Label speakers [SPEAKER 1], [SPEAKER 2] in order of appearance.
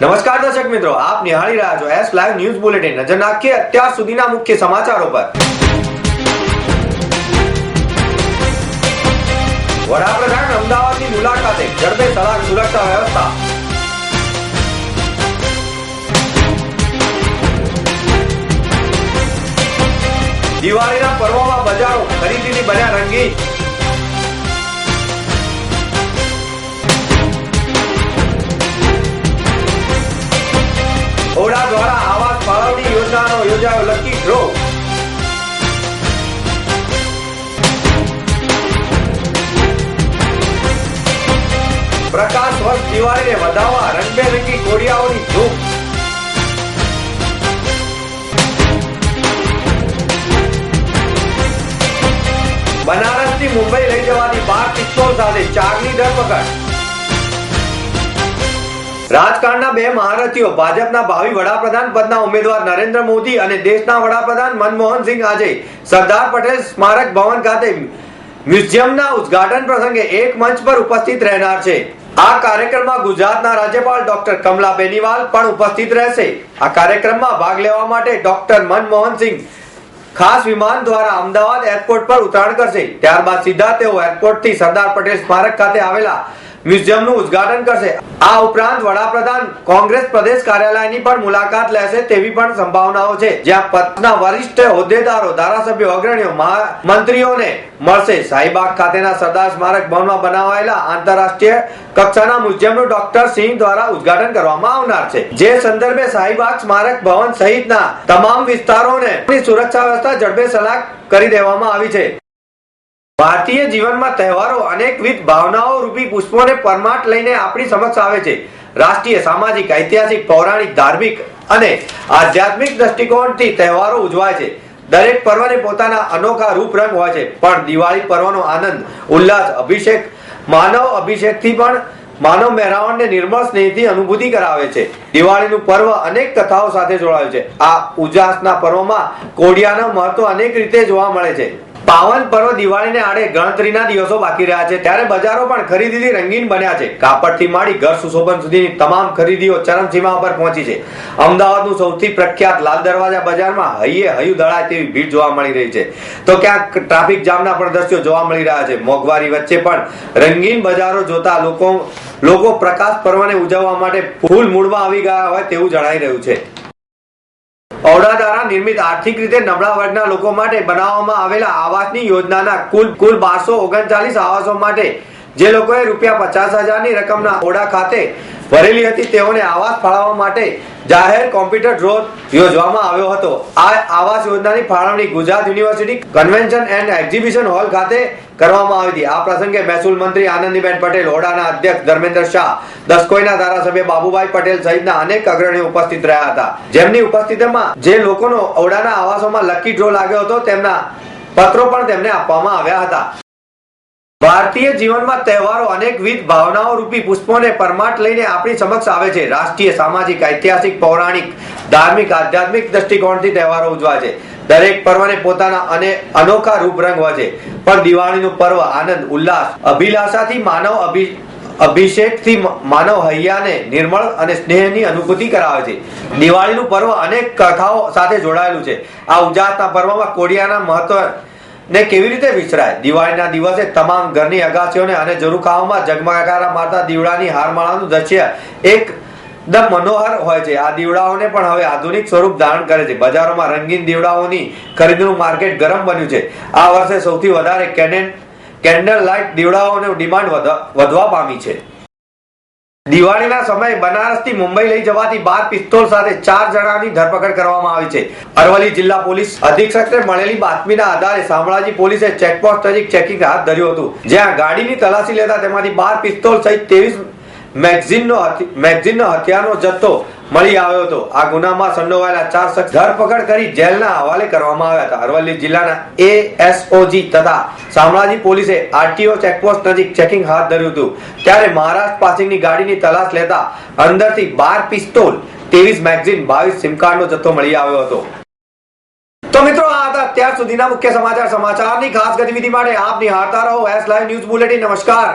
[SPEAKER 1] દર્શક મિત્રો, આપ નિહાળી રહ્યા છો એસ લાઈવ ન્યૂઝ બુલેટિન નજર નાખીએ અત્યાર સુધીના મુખ્ય સમાચારો પર. વડાપ્રધાન અમદાવાદની મુલાકાતે ઝડપે સલાહ સુરક્ષા વ્યવસ્થા. દિવાળીના પર્વમાં બજારો ખરીદીની બન્યા રંગીન સાથે ધરપકડ રાજકારણના બે મહારથીઓ, ભાજપના ભાવિ વડાપ્રધાન પદના ઉમેદવાર નરેન્દ્ર મોદી અને દેશના વડાપ્રધાન મનમોહન સિંહ આજે સરદાર પટેલ સ્મારક ભવન ખાતે મ્યુઝિયમના ઉદ્ઘાટન પ્રસંગે એક મંચ પર ઉપસ્થિત રહેનાર છે. આ કાર્યક્રમમાં ગુજરાતના રાજ્યપાલ ડોક્ટર કમલા બેનીવાલ પણ ઉપસ્થિત રહેશે. આ કાર્યક્રમમાં ભાગ લેવા માટે ડોક્ટર મનમોહન સિંહ ખાસ વિમાન દ્વારા અમદાવાદ એરપોર્ટ પર ઉતરાણ કરશે. ત્યારબાદ સીધા તેઓ એરપોર્ટથી સરદાર પટેલ સ્મારક ખાતે આવેલા મ્યુઝિયમનું ઉદ્ઘાટન કરશે. આ ઉપરાંત વડાપ્રધાન કોંગ્રેસ પ્રદેશ કાર્યાલયની પણ મુલાકાત લેશે તેવી પણ સંભાવનાઓ છે. જ્યાં પક્ષના વરિષ્ઠ હોદ્દેદારો, ધારાસભ્યો, અગ્રણીઓ મંત્રીઓને મળશે. શાહીબાગ ખાતેના સરદાર સ્મારક ભવનમાં બનાવાયેલા આંતરરાષ્ટ્રીય કક્ષાના મ્યુઝિયમનું ડોક્ટર સિંહ દ્વારા ઉદ્ઘાટન કરવામાં આવનાર છે. જે સંદર્ભે શાહીબાગ સ્મારક ભવન સહિતના તમામ વિસ્તારોને સુરક્ષા વ્યવસ્થા ઝડપે સલાહ કરી દેવામાં આવી છે. ભારતીય જીવનમાં તહેવારો અનેકવિધ ભાવનાઓ રૂપી પુષ્પોને પરમાટ લઈને આપણી સમક્ષ આવે છે. રાષ્ટ્રીય, સામાજિક, ઐતિહાસિક, પૌરાણિક, ધાર્મિક અને આધ્યાત્મિક દ્રષ્ટિકોણથી તહેવારો ઉજવાય છે. દરેક પર્વને પોતાના અનોખા રૂપ રંગ હોય છે. પણ દિવાળી પર્વનો આનંદ, ઉલ્લાસ, અભિષેક, માનવ અભિષેકથી પણ માનવ મહેરાવણને નિર્મળ સ્નેહથી અનુભૂતિ કરાવે છે. દિવાળીનું પર્વ અનેક કથાઓ સાથે જોડાયું છે. આ ઉજાસના પર્વમાં કોડિયાનું મહત્વ અનેક રીતે જોવા મળે છે. પાવન પર્વ દિવાળીને આડે ગણતરીના દિવસો બાકી રહ્યા છે. ત્યારે બજારો પણ ખરીદીથી રંગીન બન્યા છે. કાપડથી માંડી ઘર સુશોભન સુધીની તમામ ખરીદીઓ ચરમસીમા પર પહોંચી છે. અમદાવાદનું સૌથી પ્રખ્યાત લાલ દરવાજા બજારમાં હૈયે હૈયું દળાય તેવી ભીડ જોવા મળી રહી છે. તો ક્યાંક ટ્રાફિક જામના પણ દ્રશ્યો જોવા મળી રહ્યા છે. મોંઘવારી વચ્ચે પણ રંગીન બજારો જોતા લોકો લોકો પ્રકાશ પર્વને ઉજવવા માટે ફૂલ મૂડમાં આવી ગયા હોય તેવું જણાઈ રહ્યું છે. ઔડા દ્વારા નિર્મિત આર્થિક રીતે નબળા વર્ગના લોકો માટે બનાવવામાં આવેલા આવાસની યોજનાના કુલ કુલ બારસો ઓગણચાલીસ આવાસો માટે જે લોકોએ રૂપિયા પચાસ હજારની રકમના ઓડા ખાતે ભરેલી હતી. તેઓને આવાસ ફાળવવા માટે જાહેર કોમ્પ્યુટર ડ્રો યોજવામાં આવ્યો હતો. આ આવાસ યોજનાની ફાળવણી Gujarat university convention and exhibition hall ખાતે કરવામાં આવી હતી. આ પ્રસંગે મહેસૂલ મંત્રી આનંદીબેન પટેલ ઓડાના અધ્યક્ષ ધર્મેન્દ્ર શાહ દસકોઈના ધારાસભ્ય બાબુભાઈ પટેલ સહિતના અનેક અગ્રણીઓ ઉપસ્થિત રહ્યા હતા. જેમની ઉપસ્થિતિમાં જે લોકોનો ઓડાના આવાસોમાં લકી ડ્રો લાગ્યો હતો, તેમના પત્રો પણ તેમને આપવામાં આવ્યા હતા. ભારતીય જીવનમાં તહેવારો અનેકવિધ ભાવનાઓ રૂપી પુષ્પોને પરમાટ લઈને આપણી સમક્ષ આવે છે. રાષ્ટ્રીય, સામાજિક, ઐતિહાસિક, પૌરાણિક, ધાર્મિક, આધ્યાત્મિક દ્રષ્ટિકોણથી તહેવારો ઉજવાય છે. દરેક પર્વને પોતાના અને અનોખા રૂપ રંગ હોય છે. પણ દિવાળીનું પર્વ આનંદ, ઉલ્લાસ, અભિલાષાથી માનવ અભિ, અભિષેકથી માનવ હૈયાને નિર્મળ અને સ્નેહની અનુભૂતિ કરાવે છે. દિવાળીનું પર્વ અનેક કથાઓ સાથે જોડાયેલું છે. આ ઉજાસના પર્વમાં કોડિયાના મહત્વ ને કેવી રીતે વિસરાય? દિવાળીના દિવસે તમામ ઘરની અગાસીઓને અને ઝરૂખાઓમાં ઝગમગારા મારતા દીવડાની હારમાળાનું દ્રશ્ય એકદમ મનોહર હોય છે. આ દીવડાઓને પણ હવે આધુનિક સ્વરૂપ ધારણ કરે છે. બજારોમાં રંગીન દીવડાઓની ખરીદીનું માર્કેટ ગરમ બન્યું છે. આ વર્ષે સૌથી વધારે કેન્ડલ કેન્ડલ લાઇટ દીવડાઓની ડિમાન્ડ વધ- વધવા પામી છે. દિવાળીના સમયે બનારસથી મુંબઈ લઈ જવાથી બાર પિસ્તોલ સાથે ચાર જણાની ધરપકડ કરવામાં આવી છે. અરવલ્લી જિલ્લા પોલીસ અધિક્ષકને મળેલી બાતમીના આધારે શામળાજી પોલીસે ચેકપોસ્ટ નજીક ચેકિંગ હાથ ધર્યું હતું. જ્યાં ગાડીની તલાશી લેતા તેમાંથી બાર પિસ્તોલ સહિત ત્રેવીસ મેગઝીનનો મેગઝીનનો હથિયારનો જથ્થો મળી આવ્યો હતો. આ ગુનામાં સંડોવાયેલા ચાર શખ્સ ધરપકડ કરી જેલના હવાલે કરવામાં આવ્યા હતા. અરવલ્લી જિલ્લાના એએસઓજી તથા શામળાજી પોલીસે આરટીઓ ચેકપોસ્ટ નજીક ચેકિંગ હાથ ધર્યું હતું. ત્યારે મહારાષ્ટ્ર પાસિંગની ગાડીની તલાશ લેતા અંદરથી બાર પિસ્તોલ, ત્રેવીસ મેગઝીન, બાવીસ સિમ કાર્ડનો જથ્થો મળી આવ્યો હતો. તો મિત્રો, આ હતા અત્યાર સુધીના મુખ્ય સમાચાર. સમાચારની ખાસ ગતિવિધિ માટે આપ નિહાળતા રહો. એસ લાઈવ ન્યૂઝ બુલેટિન નમસ્કાર.